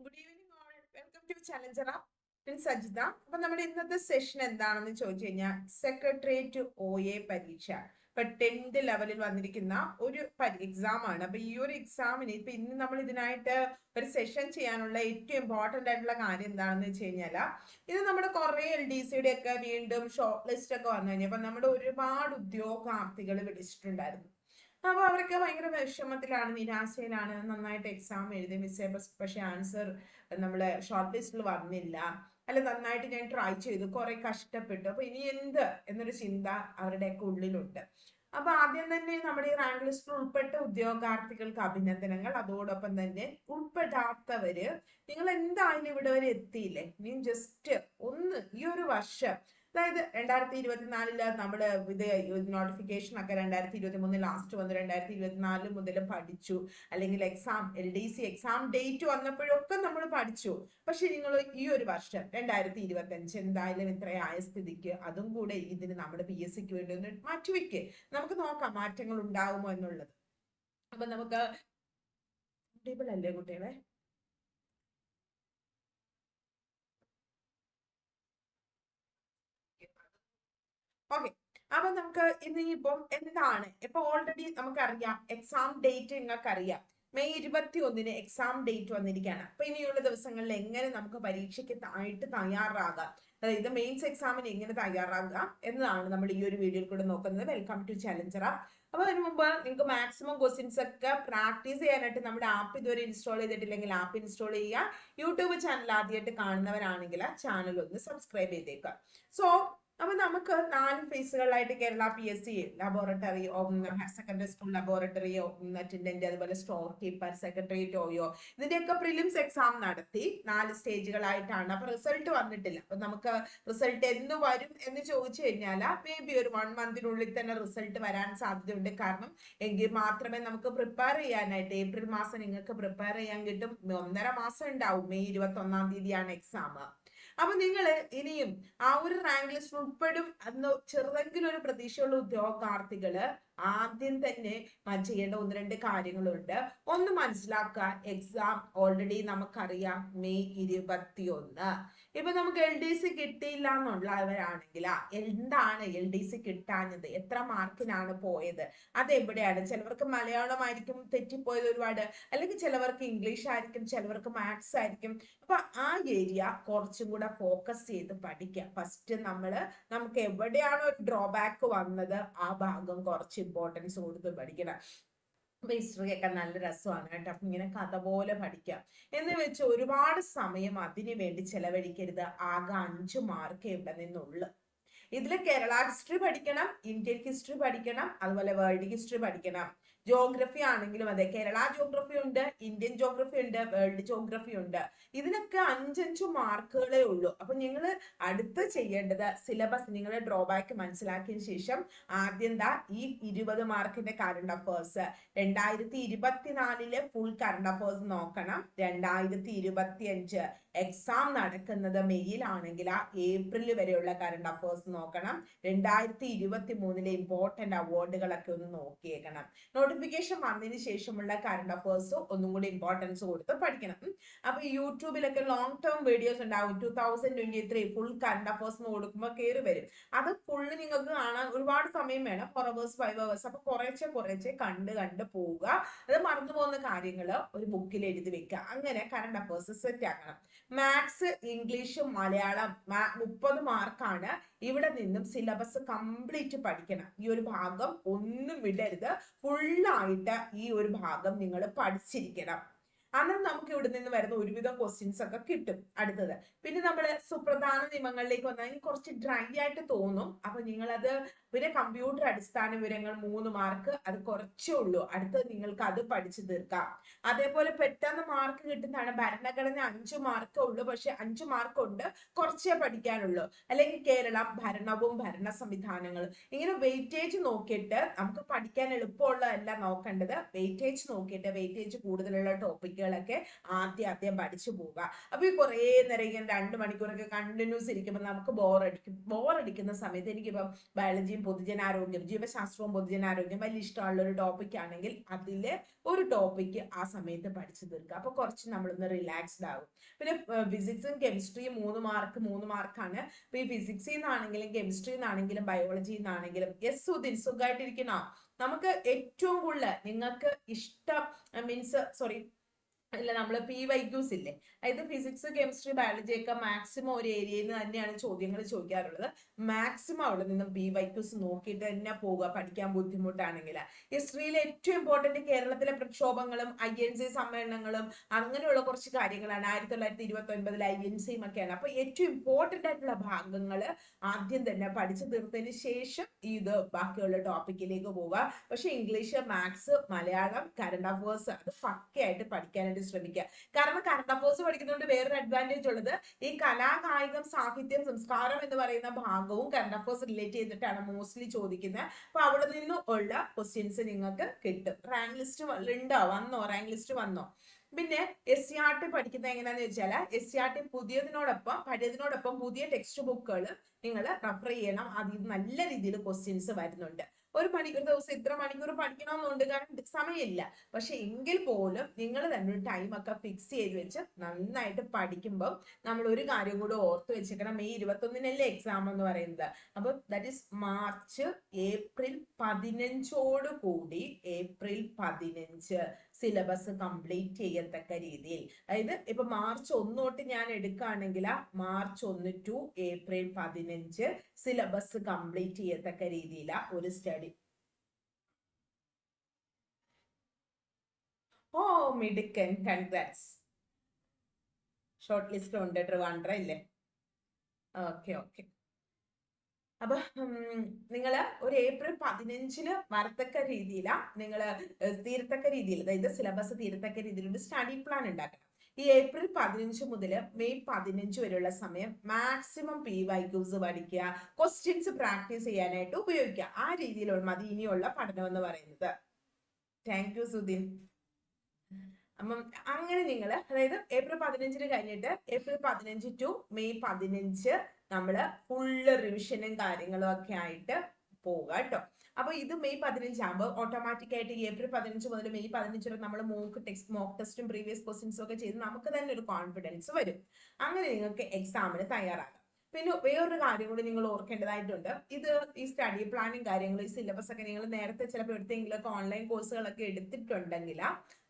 Good evening all welcome to challenger ഞാൻ സജിത അപ്പൊ നമ്മൾ ഇന്നത്തെ സെഷൻ എന്താണെന്ന് ചോദിച്ചു കഴിഞ്ഞാൽ സെക്രട്ടേറിയറ്റ് ഒ എ പരീക്ഷ. ഇപ്പൊ ടെൻത്ത് ലെവലിൽ വന്നിരിക്കുന്ന ഒരു എക്സാം ആണ്. അപ്പൊ ഈ ഒരു എക്സാമിന് ഇപ്പൊ ഇന്ന് നമ്മൾ ഇതിനായിട്ട് ഒരു സെഷൻ ചെയ്യാനുള്ള ഏറ്റവും ഇമ്പോർട്ടന്റ് ആയിട്ടുള്ള കാര്യം എന്താണെന്ന് വെച്ച് കഴിഞ്ഞാൽ ഇത് നമ്മുടെ കുറെ എൽ ഡി സിയുടെ ഒക്കെ വീണ്ടും ഷോർട്ട് ലിസ്റ്റ് ഒക്കെ വന്നു കഴിഞ്ഞപ്പോ നമ്മുടെ ഒരുപാട് ഉദ്യോഗാർത്ഥികൾ വിളിച്ചിട്ടുണ്ടായിരുന്നു. അപ്പൊ അവരൊക്കെ ഭയങ്കര വിഷമത്തിലാണ് നിരാശയിലാണ് നന്നായിട്ട് എക്സാം എഴുതി മിസ്സേ പക്ഷേ ആൻസർ നമ്മളെ ഷോർട്ട് ലിസ്റ്റിൽ വന്നില്ല. അല്ല നന്നായിട്ട് ഞാൻ ട്രൈ ചെയ്തു. കുറെ കഷ്ടപ്പെട്ടു. അപ്പൊ ഇനി എന്ത് എന്നൊരു ചിന്ത അവരുടെയൊക്കെ ഉള്ളിലുണ്ട്. അപ്പൊ ആദ്യം തന്നെ നമ്മുടെ ഈ റാങ്ക് ലിസ്റ്റിൽ ഉൾപ്പെട്ട ഉദ്യോഗാർത്ഥികൾക്ക് അഭിനന്ദനങ്ങൾ. അതോടൊപ്പം തന്നെ ഉൾപ്പെടാത്തവര് നിങ്ങൾ എന്തായാലും ഇവിടെ വരെ എത്തിയില്ലേ? നീ ജസ്റ്റ് ഒന്ന് ഈ ഒരു വർഷം അതായത് രണ്ടായിരത്തി ഇരുപത്തിനാലിൽ നമ്മൾ ഇത് നോട്ടിഫിക്കേഷൻ ഒക്കെ രണ്ടായിരത്തി ഇരുപത്തി മൂന്ന് ലാസ്റ്റ് വന്നു. രണ്ടായിരത്തി ഇരുപത്തിനാല് മുതൽ പഠിച്ചു. അല്ലെങ്കിൽ exam L D C exam date വന്നപ്പോഴൊക്കെ നമ്മൾ പഠിച്ചു. പക്ഷെ നിങ്ങൾ ഈ ഒരു വർഷം രണ്ടായിരത്തി ഇരുപത്തി അഞ്ച് എന്തായാലും ഇത്രയായ സ്ഥിതിക്ക് അതും കൂടെ ഇതിന് നമ്മുടെ പി എസ് സിക്ക് വേണ്ടി ഒന്ന് മാറ്റിവെക്ക്. നമുക്ക് നോക്കാം മാറ്റങ്ങൾ ഉണ്ടാകുമോ എന്നുള്ളത്. അപ്പൊ നമുക്ക് അല്ലേ കുട്ടികളെ? ഓക്കെ അപ്പൊ നമുക്ക് ഇനിയിപ്പം എന്താണ്? ഇപ്പൊ ഓൾറെഡി നമുക്കറിയാം എക്സാം ഡേറ്റ് നിങ്ങൾക്ക് അറിയാം മെയ് ഇരുപത്തി ഒന്നിന് എക്സാം ഡേറ്റ് വന്നിരിക്കുകയാണ്. അപ്പൊ ഇനിയുള്ള ദിവസങ്ങളിൽ എങ്ങനെ നമുക്ക് പരീക്ഷയ്ക്ക് ആയിട്ട് തയ്യാറാകാം? അതായത് മെയിൻസ് എക്സാമിന് എങ്ങനെ തയ്യാറാകാം എന്നതാണ് നമ്മൾ ഈ ഒരു വീഡിയോയിൽ കൂടെ നോക്കുന്നത്. വെൽക്കം ടു ചലഞ്ചർ അപ്പൊ അതിന് മുമ്പ് നിങ്ങൾക്ക് മാക്സിമം ക്വസ്റ്റ്യൻസ് ഒക്കെ പ്രാക്ടീസ് ചെയ്യാനായിട്ട് നമ്മുടെ ആപ്പ് ഇതുവരെ ഇൻസ്റ്റാൾ ചെയ്തിട്ടില്ലെങ്കിൽ ആപ്പ് ഇൻസ്റ്റാൾ ചെയ്യുക. യൂട്യൂബ് ചാനൽ ആദ്യമായിട്ട് കാണുന്നവരാണെങ്കിൽ ചാനൽ ഒന്ന് സബ്സ്ക്രൈബ് ചെയ്തേക്കുക. സോ അപ്പൊ നമുക്ക് നാല് ഫേസുകളായിട്ട് Kerala P S C laboratory higher secondary school laboratory attendant അതുപോലെ സ്റ്റോർ കീപ്പർ സെക്രട്ടേറിയറ്റ് ഓയോ ഇതിന്റെയൊക്കെ പ്രിലിംസ് എക്സാം നടത്തി നാല് സ്റ്റേജുകളായിട്ടാണ് അപ്പൊ റിസൾട്ട് വന്നിട്ടില്ല. അപ്പൊ നമുക്ക് റിസൾട്ട് എന്ന് വരും എന്ന് ചോദിച്ചു കഴിഞ്ഞാൽ മേ ബി ഒരു വൺ മന്തിനുള്ളിൽ തന്നെ റിസൾട്ട് വരാൻ സാധ്യതയുണ്ട്. കാരണം എങ്കിൽ മാത്രമേ നമുക്ക് പ്രിപ്പയർ ചെയ്യാനായിട്ട് ഏപ്രിൽ മാസം നിങ്ങൾക്ക് പ്രിപ്പയർ ചെയ്യാൻ കിട്ടും. ഒന്നര മാസം ഉണ്ടാവും. മെയ് ഇരുപത്തി ഒന്നാം തീയതിയാണ് എക്സാം അപ്പൊ നിങ്ങൾ ഇനിയും ആ ഒരു റാങ്ക് ലിസ്റ്റ് ഉൾപ്പെടും എന്ന് ചെറുതെങ്കിലും ഒരു പ്രതീക്ഷയുള്ള ഉദ്യോഗാർത്ഥികൾ ആദ്യം തന്നെ ചെയ്യേണ്ട ഒന്ന് രണ്ട് കാര്യങ്ങളുണ്ട്. ഒന്ന് മനസ്സിലാക്കുക. എക്സാം ഓൾറെഡി നമുക്കറിയാം. മെയ് ഇരുപത്തി ഒന്ന് ഇപ്പൊ നമുക്ക് എൽ ഡി സി കിട്ടിയില്ല എന്നുള്ളവരാണെങ്കിൽ എന്താണ് എൽ ഡി സി കിട്ടാഞ്ഞത്? എത്ര മാർക്കിനാണ് പോയത്? അതെവിടെയാണ്? ചിലവർക്ക് മലയാളമായിരിക്കും തെറ്റിപ്പോയത് ഒരുപാട്. അല്ലെങ്കിൽ ചിലവർക്ക് ഇംഗ്ലീഷ് ആയിരിക്കും ചിലവർക്ക് മാത്സ് ആയിരിക്കും. അപ്പൊ ആ ഏരിയ കുറച്ചും കൂടെ ഫോക്കസ് ചെയ്ത് പഠിക്കുക. ഫസ്റ്റ് നമ്മൾ നമുക്ക് എവിടെയാണോ ഒരു ഡ്രോബാക്ക് വന്നത്? ആ ഭാഗം കുറച്ച് ഇമ്പോർട്ടൻസ് കൊടുത്ത് പഠിക്കണം. അപ്പൊ ഹിസ്റ്ററി ഒക്കെ നല്ല രസമാണ് കേട്ടോ. അപ്പൊ ഇങ്ങനെ കഥ പോലെ പഠിക്കാം. എന്ന് വെച്ച് ഒരുപാട് സമയം അതിനു വേണ്ടി ചെലവഴിക്കരുത്. ആകെ അഞ്ചു മാർക്ക് ഇവിടെ നിന്നുള്ളു. ഇതിൽ കേരള ഹിസ്റ്ററി പഠിക്കണം ഇന്ത്യൻ ഹിസ്റ്ററി പഠിക്കണം അതുപോലെ വേൾഡ് ഹിസ്റ്ററി പഠിക്കണം. ജോഗ്രഫി ആണെങ്കിലും അതെ കേരള ജോഗ്രഫി ഉണ്ട് ഇന്ത്യൻ ജോഗ്രഫി ഉണ്ട് വേൾഡ് ജോഗ്രഫി ഉണ്ട്. ഇതിനൊക്കെ അഞ്ചഞ്ചു മാർക്കുകളേ ഉള്ളൂ. അപ്പൊ നിങ്ങൾ അടുത്ത് ചെയ്യേണ്ടത് സിലബസ് നിങ്ങളുടെ ഡ്രോബാക്ക് മനസ്സിലാക്കിയ ശേഷം ആദ്യം ദാ ഈ ഇരുപത് മാർക്കിന്റെ കറണ്ട് അഫേഴ്സ് രണ്ടായിരത്തി ഇരുപത്തിനാലിലെ ഫുൾ കറണ്ട് അഫേഴ്സ് നോക്കണം. രണ്ടായിരത്തി ഇരുപത്തി അഞ്ച് എക്സാം നടക്കുന്നത് മെയ്യിലാണെങ്കിൽ ആ ഏപ്രിൽ വരെയുള്ള കറണ്ട് അഫേഴ്സ് നോക്കണം. രണ്ടായിരത്തി ഇരുപത്തി മൂന്നിലെ ഇമ്പോർട്ടന്റ് അവാർഡുകളൊക്കെ ഒന്ന് നോക്കിയേക്കണം. നോട്ടിഫിക്കേഷൻ വന്നതിന് ശേഷമുള്ള കറണ്ട് അഫേഴ്സ് ഒന്നും കൂടി ഇമ്പോർട്ടൻസ് കൊടുത്ത് പഠിക്കണം. അപ്പൊ യൂട്യൂബിലൊക്കെ ലോങ് ടേം വീഡിയോസ് ഉണ്ടാവും. Two thousand twenty three full current affairs കൊടുക്കുമ്പോൾ കയറി വരും. അത് ഫുള്ള് നിങ്ങൾക്ക് കാണാൻ ഒരുപാട് സമയം വേണം. ഫോർ അവേഴ്സ് ഫൈവ് അവേഴ്സ് അപ്പൊ കുറേശ്ശെ കുറേശ്ശെ കണ്ട് കണ്ട് പോവുക. അത് മറന്നു പോകുന്ന കാര്യങ്ങൾ ഒരു ബുക്കിൽ എഴുതി വെക്കുക. അങ്ങനെ കറണ്ട് അഫേഴ്സ് സെറ്റ് ആക്കണം. മാത്സ് ഇംഗ്ലീഷ് മലയാളം മുപ്പത് മാർക്കാണ് ഇവിടെ നിന്നും സിലബസ് കംപ്ലീറ്റ് പഠിക്കണം. ഈ ഒരു ഭാഗം ഒന്നും വിടരുത്. ഫുള്ളായിട്ട് ഈ ഒരു ഭാഗം നിങ്ങൾ പഠിച്ചിരിക്കണം. അന്നേരം നമുക്ക് ഇവിടെ നിന്ന് വരുന്ന ഒരുവിധം ക്വസ്റ്റ്യൻസ് ഒക്കെ കിട്ടും അടുത്തത്. പിന്നെ നമ്മൾ സുപ്രധാന നിയമങ്ങളിലേക്ക് വന്നാൽ കുറച്ച് ഡ്രൈ ആയിട്ട് തോന്നും. അപ്പൊ അത് പിന്നെ കമ്പ്യൂട്ടർ അടിസ്ഥാന വിവരങ്ങൾ മൂന്ന് മാർക്ക് അത് കുറച്ചേ ഉള്ളൂ. അടുത്തത് നിങ്ങൾക്ക് അത് പഠിച്ചു തീർക്കാം. അതേപോലെ പെട്ടെന്ന് മാർക്ക് കിട്ടുന്നതാണ്. ഭരണഘടന അഞ്ചു മാർക്കേ ഉള്ളൂ. പക്ഷെ അഞ്ചു മാർക്ക് ഉണ്ട്. കുറച്ചേ പഠിക്കാനുള്ളൂ. അല്ലെങ്കിൽ കേരളം ഭരണവും ഭരണ സംവിധാനങ്ങളും. ഇങ്ങനെ വെയിറ്റേജ് നോക്കിയിട്ട് നമുക്ക് പഠിക്കാൻ എളുപ്പമുള്ളതല്ല നോക്കേണ്ടത്. വെയിറ്റേജ് നോക്കിയിട്ട് വെയിറ്റേജ് കൂടുതലുള്ള ടോപ്പിക് ടോപ്പിക്കുകളൊക്കെ ആദ്യം ആദ്യം പഠിച്ചു പോവുക. അപ്പൊ ഈ കുറേ നേരം ഇങ്ങനെ രണ്ട് മണിക്കൂറൊക്കെ കണ്ടിന്യൂസ് ഇരിക്കുമ്പോൾ നമുക്ക് ബോറടിക്കും ബോറടിക്കുന്ന സമയത്ത് എനിക്കിപ്പം ബയോളജിയും പൊതുജനാരോഗ്യം ജീവശാസ്ത്രവും പൊതുജനാരോഗ്യം വലിയ ഇഷ്ടമുള്ള ഒരു ടോപ്പിക് ആണെങ്കിൽ അതിലെ ഒരു ടോപ്പിക്ക് ആ സമയത്ത് പഠിച്ചു തീർക്കുക. അപ്പൊ കുറച്ച് നമ്മളൊന്ന് റിലാക്സ്ഡ് ആകും പിന്നെ ഫിസിക്സും കെമിസ്ട്രിയും മൂന്ന് മാർക്ക് മൂന്ന് മാർക്കാണ് അപ്പൊ ഈ ഫിസിക്സിൽ നിന്നാണെങ്കിലും കെമിസ്ട്രിയിൽ നിന്നാണെങ്കിലും ബയോളജിയിൽ നിന്നാണെങ്കിലും യെസ് സുധിൻ സുഖമായിട്ടിരിക്കണോ നമുക്ക് ഏറ്റവും കൂടുതൽ നിങ്ങൾക്ക് ഇഷ്ടം മീൻസ് സോറി ഇല്ല നമ്മൾ പി വൈക്യൂസ് ഇല്ലേ? അതായത് ഫിസിക്സ് കെമിസ്ട്രി ബയോളജി ഒക്കെ മാക്സിമം ഒരു ഏരിയയിൽ നിന്ന് തന്നെയാണ് ചോദ്യങ്ങൾ ചോദിക്കാറുള്ളത്. മാക്സിമം അവിടെ നിന്ന് പി വൈക്യൂസ് നോക്കിയിട്ട് തന്നെ പോവുക പഠിക്കാൻ ബുദ്ധിമുട്ടാണെങ്കിൽ ഹിസ്റ്ററിയിൽ ഏറ്റവും ഇമ്പോർട്ടന്റ് കേരളത്തിലെ പ്രക്ഷോഭങ്ങളും ഐ എൻ സി സമ്മേളനങ്ങളും അങ്ങനെയുള്ള കുറച്ച് കാര്യങ്ങളാണ്. ആയിരത്തി തൊള്ളായിരത്തി ഇരുപത്തി ഒൻപതിൽ ഐ എൻ സിയും ഒക്കെയാണ് അപ്പൊ ഏറ്റവും ഇമ്പോർട്ടന്റ് ആയിട്ടുള്ള ഭാഗങ്ങൾ ആദ്യം തന്നെ പഠിച്ചു തീർത്തതിന് ശേഷം ഇത് ബാക്കിയുള്ള ടോപ്പിക്കിലേക്ക് പോവുക. പക്ഷെ English maths Malayalam current affairs അത് പക്കയായിട്ട് പഠിക്കാനായിട്ട് ശ്രമിക്കുക. കാരണം അഫേഴ്സ് പഠിക്കുന്നതുകൊണ്ട് വേറൊരു അഡ്വാന്റേജ് ഉള്ളത് ഈ കലാകായികം സാഹിത്യം സംസ്കാരം എന്ന് പറയുന്ന ഭാഗവും കറണ്ട് അഫേഴ്സ് റിലേറ്റ് ചെയ്തിട്ടാണ് മോസ്റ്റ്ലി ചോദിക്കുന്നത്. അപ്പൊ അവിടെ നിന്ന് ഉള്ള ക്വസ്റ്റ്യൻസ് നിങ്ങൾക്ക് കിട്ടും. റാങ്ക് ലിസ്റ്റ് ഉണ്ടോ? വന്നോ? റാങ്ക് ലിസ്റ്റ് വന്നോ? പിന്നെ എസ് സി ആർ ടി പഠിക്കുന്നത് എങ്ങനെയാന്ന് വെച്ചാൽ എസ് സി ആർ ടി പുതിയതിനോടൊപ്പം പഴയതിനോടൊപ്പം പുതിയ ടെക്സ്റ്റ് ബുക്കുകൾ നിങ്ങൾ റെഫർ ചെയ്യണം. അതിൽ നല്ല രീതിയിൽ ക്വസ്റ്റ്യൻസ് വരുന്നുണ്ട്. ഒരു മണിക്കൂർ ദിവസം ഇത്ര മണിക്കൂർ പഠിക്കണമെന്നുണ്ട് കാരണം സമയമില്ല. പക്ഷെ എങ്കിൽ പോലും നിങ്ങൾ തന്നെ ഒരു ടൈം ഒക്കെ ഫിക്സ് ചെയ്ത് വെച്ച് നന്നായിട്ട് പഠിക്കുമ്പോൾ നമ്മൾ ഒരു കാര്യം കൂടെ ഓർത്ത് വെച്ചേക്കണം. മെയ് ഇരുപത്തൊന്നിനല്ലേ എക്സാം എന്ന് പറയുന്നത്. അപ്പൊ ദാറ്റ് ഇസ് മാർച്ച് ഏപ്രിൽ പതിനഞ്ചോട് കൂടി ഏപ്രിൽ പതിനഞ്ച്. സിലബസ് കംപ്ലീറ്റ് ചെയ്യത്തക്ക രീതിയിൽ. അതായത് ഇപ്പൊ മാർച്ച് ഒന്ന് തൊട്ട് ഞാൻ എടുക്കുകയാണെങ്കിൽ മാർച്ച് ഒന്ന് ടു ഏപ്രിൽ പതിനഞ്ച് സിലബസ് കംപ്ലീറ്റ് ചെയ്യത്തക്ക രീതിയില ഒരു സ്റ്റഡി ഓ മിടുക്കൻ. കൺഗ്രാറ്റ്സ് ഷോർട്ട് ലിസ്റ്റ് ഉണ്ട് ട്രിവാൻഡ്ര ഇല്ലേ? ഓക്കെ ഓക്കെ അപ്പൊ നിങ്ങൾ ഒരു ഏപ്രിൽ പതിനഞ്ചിന് വരത്തക്ക രീതിയിലാ നിങ്ങൾ തീരത്തക്ക രീതിയിൽ അതായത് സിലബസ് തീരത്തക്ക രീതിയിൽ ഒരു സ്റ്റഡി പ്ലാൻ ഉണ്ടാക്കണം. ഈ ഏപ്രിൽ പതിനഞ്ച് മുതൽ മെയ് പതിനഞ്ച് വരെയുള്ള സമയം മാക്സിമം പി വൈ ക്യൂസ് പഠിക്കുക ക്വസ്റ്റ്യൻസ് പ്രാക്ടീസ് ചെയ്യാനായിട്ട് ഉപയോഗിക്കുക. ആ രീതിയിലുള്ള മതി ഇനിയുള്ള പഠനം എന്ന് പറയുന്നത്. Thank you Sudheen. അപ്പം അങ്ങനെ നിങ്ങൾ അതായത് ഏപ്രിൽ പതിനഞ്ചിന് കഴിഞ്ഞിട്ട് ഏപ്രിൽ പതിനഞ്ച് ടു മെയ് പതിനഞ്ച് നമ്മൾ ഫുള്ള് റിവിഷനും കാര്യങ്ങളും ഒക്കെ ആയിട്ട് പോവുക കേട്ടോ അപ്പൊ ഇത് മെയ് പതിനഞ്ചാകുമ്പോൾ ഓട്ടോമാറ്റിക് ആയിട്ട് ഏപ്രിൽ പതിനഞ്ച് മുതൽ മെയ് പതിനഞ്ച് വരെ നമ്മൾ മോക്ക് ടെക്സ്റ്റ് മോക്ക് ടെസ്റ്റും പ്രീവിയസ് ക്വസ്റ്റ്യൻസും ഒക്കെ ചെയ്ത് നമുക്ക് തന്നെ ഒരു കോൺഫിഡൻസ് വരും. അങ്ങനെ നിങ്ങൾക്ക് എക്സാമിന് തയ്യാറാകാം. പിന്നെ വേറൊരു കാര്യം കൂടി നിങ്ങൾ ഓർക്കേണ്ടതായിട്ടുണ്ട്. ഇത് ഈ സ്റ്റഡി പ്ലാനും കാര്യങ്ങളും ഈ സിലബസ് ഒക്കെ നിങ്ങൾ നേരത്തെ ചിലപ്പോൾ എടുത്തെങ്കിലൊക്കെ ഓൺലൈൻ കോഴ്സുകളൊക്കെ എടുത്തിട്ടുണ്ടെങ്കിൽ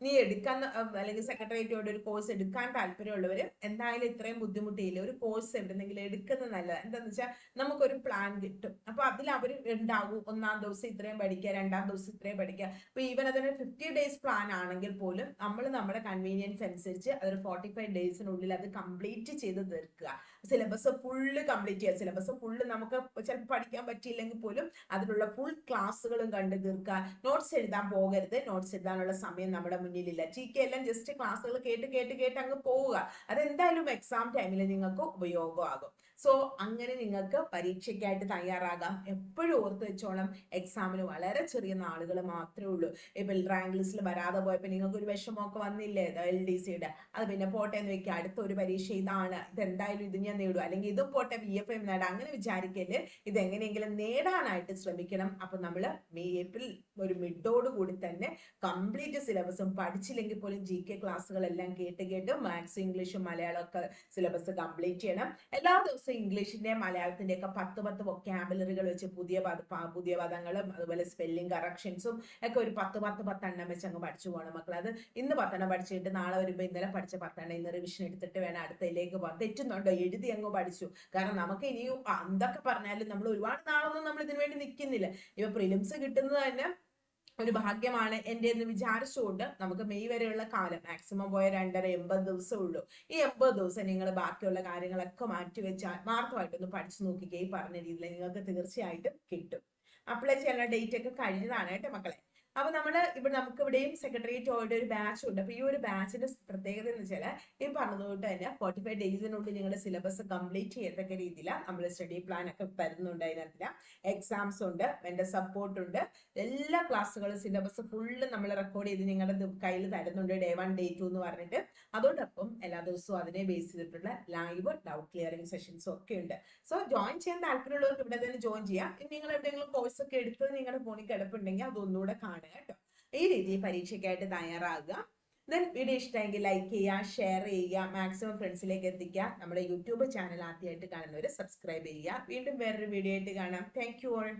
നീ എടുക്കാൻ അല്ലെങ്കിൽ സെക്രട്ടേറിയറ്റോട് ഒരു കോഴ്സ് എടുക്കാൻ താല്പര്യമുള്ളവർ എന്തായാലും ഇത്രയും ബുദ്ധിമുട്ടിയില്ല? ഒരു കോഴ്സ് എവിടെന്നെങ്കിലും എടുക്കുന്നത് നല്ലത്. എന്താണെന്ന് വെച്ചാൽ നമുക്കൊരു പ്ലാൻ കിട്ടും. അപ്പൊ അതിൽ അവർ ഉണ്ടാവും ഒന്നാം ദിവസം ഇത്രയും പഠിക്കുക രണ്ടാം ദിവസം ഇത്രയും പഠിക്കുക അപ്പൊ ഈവൻ അതൊരു ഫിഫ്റ്റി ഡേയ്സ് പ്ലാൻ ആണെങ്കിൽ പോലും നമ്മൾ നമ്മുടെ കൺവീനിയൻസ് അനുസരിച്ച് അതൊരു ഫോർട്ടി ഫൈവ് ഡേയ്സിനുള്ളിൽ അത് കംപ്ലീറ്റ് ചെയ്ത് തീർക്കുക. സിലബസ് ഫുള്ള് കംപ്ലീറ്റ് ചെയ്യുക. സിലബസ് ഫുള്ള് നമുക്ക് ചിലപ്പോൾ പഠിക്കാൻ പറ്റിയില്ലെങ്കിൽ പോലും അതിലുള്ള ഫുൾ ക്ലാസ്സുകളും കണ്ടു തീർക്കുക. നോട്ട്സ് എഴുതാൻ പോകരുത്. നോട്ട്സ് എഴുതാനുള്ള സമയം നമ്മുടെ മുന്നിലില്ല. ജി കെ എല്ലാം ജസ്റ്റ് ക്ലാസ്സുകൾ കേട്ട് കേട്ട് കേട്ട് അങ്ങ് പോവുക. അതെന്തായാലും എക്സാം ടൈമിൽ നിങ്ങൾക്ക് ഉപയോഗമാകും. സോ അങ്ങനെ നിങ്ങൾക്ക് പരീക്ഷയ്ക്കായിട്ട് തയ്യാറാകാം. എപ്പോഴും ഓർത്ത് വെച്ചോളാം എക്സാമിന് വളരെ ചെറിയ നാളുകൾ മാത്രമേ ഉള്ളൂ. ഇപ്പൊ റാങ്ക് ലിസ്റ്റിൽ വരാതെ പോയപ്പോൾ നിങ്ങൾക്ക് ഒരു വിഷമമൊക്കെ വന്നില്ലേ? എൽ ഡി സിയുടെ അത് പിന്നെ പോട്ടെ എന്ന് വെക്കുക അടുത്ത ഒരു പരീക്ഷ ഇതാണ്. ഇതെന്തായാലും ഇത് ഞാൻ നേടും. അല്ലെങ്കിൽ ഇതും പോട്ടെ വി എഫ് എം നേടാം. അങ്ങനെ വിചാരിക്കൽ ഇത് എങ്ങനെയെങ്കിലും നേടാനായിട്ട് ശ്രമിക്കണം. അപ്പൊ നമ്മൾ ഏപ്രിൽ ഒരു മിഡോട് കൂടി തന്നെ കംപ്ലീറ്റ് സിലബസും പഠിച്ചില്ലെങ്കിൽ പോലും ജി കെ ക്ലാസ്സുകളെല്ലാം കേട്ട് കേട്ട് മാത്സ് ഇംഗ്ലീഷും മലയാളം ഒക്കെ സിലബസ് കംപ്ലീറ്റ് ചെയ്യണം. എല്ലാ ദിവസവും ഇംഗ്ലീഷിന്റെ മലയാളത്തിന്റെ ഒക്കെ പത്ത് പത്ത് വൊക്കാബുലറികൾ വെച്ച് പുതിയ പുതിയ പദങ്ങളും അതുപോലെ സ്പെല്ലിംഗ് കറക്ഷൻസും ഒക്കെ ഒരു പത്ത് പത്ത് പത്തെണ്ണം വെച്ച് അങ്ങ് പഠിച്ചു പോകണം മക്കൾ അത് ഇന്ന് പത്തെണ്ണം പഠിച്ചിട്ട് നാളെ വരുമ്പോൾ ഇന്നലെ പഠിച്ച പത്തെണ്ണം ഇന്ന് റിവിഷൻ എടുത്തിട്ട് വേണം അടുത്തയിലേക്ക് പോകാം തെറ്റുന്നുണ്ടോ? എഴുതി അങ്ങ് പഠിച്ചു. കാരണം നമുക്ക് ഇനിയും എന്തൊക്കെ പറഞ്ഞാലും നമ്മൾ ഒരുപാട് നാളൊന്നും നമ്മൾ ഇതിനു വേണ്ടി നിൽക്കുന്നില്ല ഇപ്പൊ പ്രിലിംസ് കിട്ടുന്നത് തന്നെ ഒരു ഭാഗ്യമാണ് എന്റെ എന്ന് വിചാരിച്ചുകൊണ്ട് നമുക്ക് മെയ് വരെയുള്ള കാലം. മാക്സിമം പോയ രണ്ടര എൺപത് ദിവസം ഉള്ളൂ. ഈ എൺപത് ദിവസം നിങ്ങൾ ബാക്കിയുള്ള കാര്യങ്ങളൊക്കെ മാറ്റി വെച്ച് ആത്മാർത്ഥമായിട്ടൊന്ന് പഠിച്ചു നോക്കുകയും പറഞ്ഞ രീതിയിൽ നിങ്ങൾക്ക് തീർച്ചയായിട്ടും കിട്ടും. അപ്ലൈ ചെയ്യാനുള്ള ഡേറ്റ് ഒക്കെ കഴിഞ്ഞതാണ് കേട്ടോ മക്കളെ. അപ്പൊ നമ്മൾ ഇപ്പൊ നമുക്ക് ഇവിടെയും സെക്രട്ടേറിയറ്റ് ഓൾറെഡി ഒരു ബാച്ച് ഉണ്ട്. അപ്പൊ ഈ ഒരു ബാച്ചിന്റെ പ്രത്യേകത എന്ന് വെച്ചാൽ ഈ പറഞ്ഞതുകൊണ്ട് തന്നെ ഫോർട്ടി ഫൈവ് ഡേയ്സിനുള്ളിൽ നിങ്ങളുടെ സിലബസ് കംപ്ലീറ്റ് ചെയ്യത്തക്ക രീതിയിലാണ് നമ്മൾ സ്റ്റഡി പ്ലാൻ ഒക്കെ തരുന്നുണ്ട് അതിനകത്ത് എക്സാംസ് ഉണ്ട് എന്റെ സപ്പോർട്ട് ഉണ്ട്. എല്ലാ ക്ലാസ്സുകളും സിലബസ് ഫുള്ള് നമ്മൾ റെക്കോർഡ് ചെയ്ത് നിങ്ങളുടെ കയ്യിൽ തരുന്നുണ്ട് ഡേ വൺ ഡേ ടു എന്ന് പറഞ്ഞിട്ട്. അതോടൊപ്പം എല്ലാ ദിവസവും അതിനെ ബേസ് ചെയ്തിട്ടുള്ള ലൈവ് ഡൗട്ട് ക്ലിയറിംഗ് സെഷൻസും ഒക്കെ ഉണ്ട്. സോ ജോയിൻ ചെയ്യാൻ താല്പര്യമുള്ളവർക്ക് ഇവിടെ തന്നെ ജോയിൻ ചെയ്യാം. നിങ്ങൾ എന്തെങ്കിലും കോഴ്സ് ഒക്കെ എടുത്ത് നിങ്ങളുടെ ഫോണിൽ കിടപ്പുണ്ടെങ്കിൽ അതൊന്നുകൂടെ കാണുക കേട്ടോ. ഈ രീതിയിൽ പരീക്ഷയ്ക്കായിട്ട് തയ്യാറാകുക. ദെൻ വീഡിയോ ഇഷ്ടമെങ്കിൽ ലൈക്ക് ചെയ്യുക ഷെയർ ചെയ്യുക മാക്സിമം ഫ്രണ്ട്സിലേക്ക് എത്തിക്കുക. നമ്മുടെ യൂട്യൂബ് ചാനൽ ആദ്യമായിട്ട് കാണുന്നവർ സബ്സ്ക്രൈബ് ചെയ്യുക. വീണ്ടും വേറൊരു വീഡിയോ ആയിട്ട് കാണാം. Thank you all